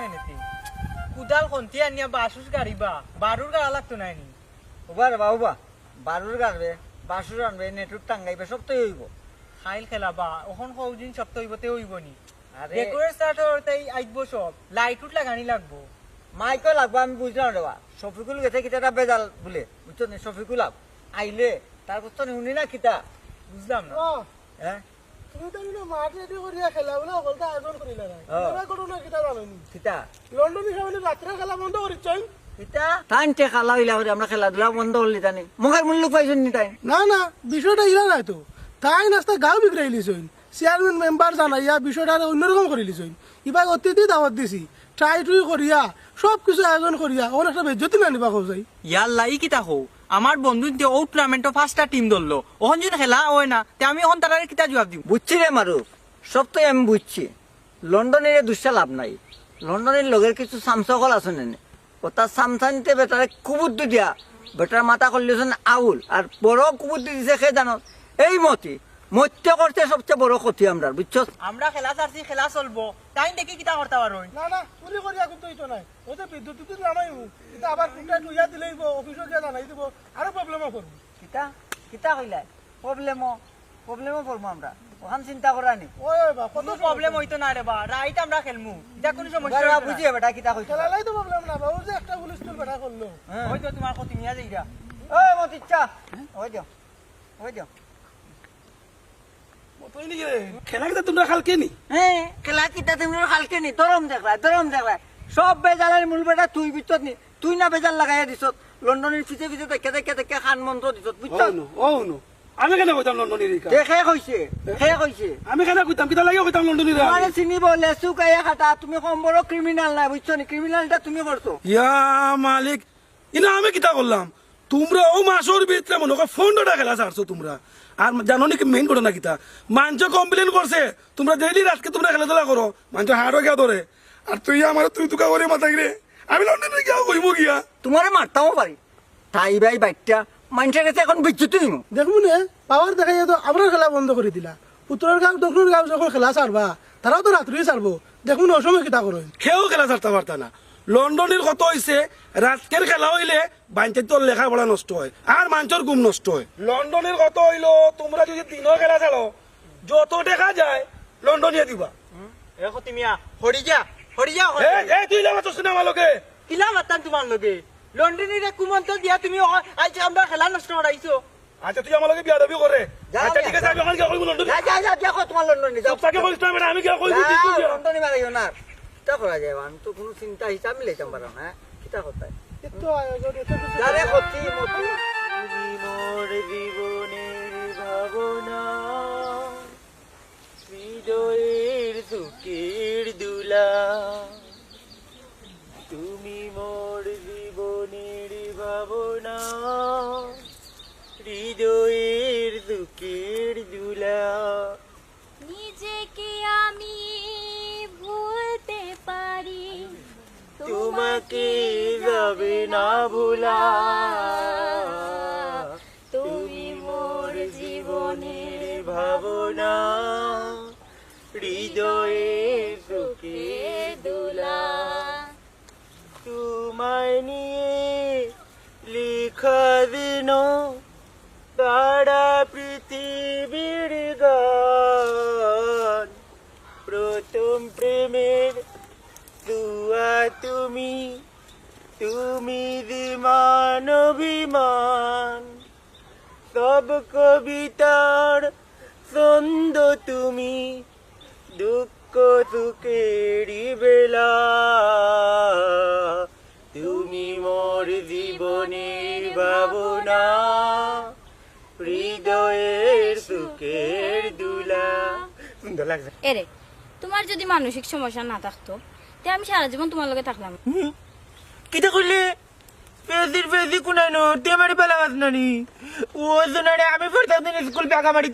নাই নাকি? কুদাল খন্তি আনিয়া বাসুস গাড়িবা। বারুর গাড়া লাগতো নাই নি? ওবার বাবুবা বারুর গাড়বে বাসুর আনবে নেটুর টাঙ্গাইবে সব তো হইব খাইল খেলাবা ওখন সৌদিন সপ্ত হইব তে হইব নি? ডেকোরেট স্টার্ট হতে আইব সব লাইট উঠ লাগানি লাগবো। মাইকও লাগবো আমি বুঝলাম রেবা শফিকুল গেছে কিতাটা বেজাল বলে। বুঝছ নি শফিকুল আইলে তারপর তো শুনি না কিতা? বুঝলাম না। হ্যাঁ আমরা খেলাধুলা বন্ধ করলি জানি মুখের মূল্য পাইছেন নি না না বিষয়টা ইলা নাই তো। তাই নাস্তা গাও বিগড়াই লিছইন চেয়ারম্যান মেম্বার জানাইয়া বিষয়টা অন্যরকম করে লিছইন অতিথি দাওয়াত দিছি। ট্রাই টুই করিয়া সব কিছু আয়োজন করিয়া ওর একটা বেজ্জতি না নিবা যাই ইয়াল্লা ই কিতা হো আমার বন্ধু তে ও টুর্নামেন্টও ফার্স্টটা টিম ধরলো ওখান যদি খেলা হয় না, তে আমি ওখান তারা কিতা জবাব দিব বুঝছি রে মারু? সব তো আমি বুঝছি। লন্ডনের দুশ্চা লাভ নাই। লন্ডনের লগের কিছু সামসকল আছে নেনে তার সামসানিতে বেটারে কুবুদ্দু দিয়া। বেটার মাথা করলেছেন আউল। আর বড় কুবুদ্দু দিছে সে জানো এই মতি। মত্য করতে সবচেয়ে বড় ক্ষতি আমরা বুঝছ আমরা খেলা চাচ্ছি খেলা চলবো। তাই দেখি কিতা করতে পারো। না না চুরি করিয়া কিন্তু এইটো নাই। ও যে বিদ্যুৎ টিদ্যুৎ জানাই এটা আবার কোনটা টুইয়া দিলেই অফিসে গিয়া জানাই দিব আরও প্রবলেমও করব কিতা কিতা কইলা? প্রবলেমও প্রবলেমও পড়ব আমরা। ওখান চিন্তা করা নি? ওই বা কত কোনো প্রবলেম হইতো না রে বা। রাইট আমরা খেলমু। এটা কোনো সমস্যা না। বুঝি বেটা কিতা কইছো? খেলালাই তো প্রবলেম না বাবু যে একটা পুলিশ তোর বেটা করল। হ্যাঁ। হয়তো তোমার ক্ষতি নিয়ে যাইরা। ওই মতিচ্ছা। ওই দিও ওই দিও খেলা কিন্তু তোমরা খালকে নি হ্যাঁ খেলা কিতা তুমি খালকে নি দরম দেখলা দরম দেখলা সব বেজালের মূল বেটা তুই বিচত নি তুই না বেজাল লাগাইয়া দিছত লন্ডনের পিছে পিছে দেখে দেখে দেখে খান মন্ত্র দিছত বুঝছ ও নো আমি কেন কইতাম লন্ডনের এই কাম? দেখে কইছে সে কইছে আমি কেন কইতাম কিতা লাগে কইতাম লন্ডনের কাম? তোমারে চিনিব লেচু খাটা তুমি কম বড় ক্রিমিনাল নাই বুঝছ নি ক্রিমিনালটা তুমি করছ ইয়া মালিক, ইনা আমি কিতা করলাম তোমরা ও মাসের ভিতরে মনে কর ফোনটা খেলা ছাড়ছো তোমরা। আর জানো নাকি মেইন ঘটনা কিতা মানুষ কমপ্লেন করছে তোমরা ডেইলি রাতকে তোমরা খেলাধুলা করো মানুষ হাড়ও গিয়া ধরে। আর তুই আমার তুই তুকা করে মাথা গিরে আমি লন্ডনে গিয়া কইব গিয়া। তোমারে মারতামও পারি তাই ভাই বাইকটা মানুষের কাছে এখন বিচ্যুতি দেখব নে পাওয়ার দেখাই তো আমরা খেলা বন্ধ করে দিলা। উত্তরের গাঁও দক্ষিণের গাঁও যখন খেলা ছাড়বা তারাও তো রাত্রি ছাড়বো। দেখুন অসময় কিতা করো খেয়েও খেলা ছাড়তে পারতা না। লন্ডনের কত হইছে রাতকের খেলা হইলে বাঞ্চের তোর লেখাপড়া নষ্ট হয় আর মানুষের ঘুম নষ্ট হয়। লন্ডনের কত হইল? তোমরা যদি দিনও খেলা খেলো যত দেখা যায় লন্ডনিয়ে দিবা। মিয়া তুই লাগা সিনেমা কিলা মাতান তোমার লগে লন্ডনের কুমন্ত দিয়া তুমি আজ আমরা খেলা নষ্ট করাইছো আচ্ছা তুই আমার লগে বিয়া দাবি করে আচ্ছা আমি ঠিক আছে আমি ওখানে গিয়া কইব লন্ডন যা যা যা দেখো তোমার লন্ডনে যাও সবটাকে বলিস না আমি গিয়া কইব তুই তুই লন্ডনে মারাইও না? কিতা করা যায় আমি তো কোনো চিন্তা হিসাব মিলাইতাম পারো হ্যাঁ? কিতা কথা? যারে ক্ষতি মতি মোর জীবনের ভাবনা হৃদয়ের সুখের দুলা। তোমাকে যাবে না ভোলা? তুমি মোর জীবনের ভাবনা, হৃদয়ে সুখে দোলা। তোমায় নিয়ে লিখা দিন তুমি তুমি বিমান অভিমান। সব কবিতার ছন্দ তুমি, দুঃখ সুখেরই বেলা। তুমি মোর জীবনের ভাবনা, হৃদয়ের সুখের দুলা। এরে, তোমার যদি মানসিক সমস্যা না থাকতো আমি সারা জীবন তোমার লগে থাকলাম। কিতা করলে পেজির পেজি কুনাইনো তে মারি বেলা বাজনানি। ও জোনারে আমি পড়তাম স্কুল বেগা মারি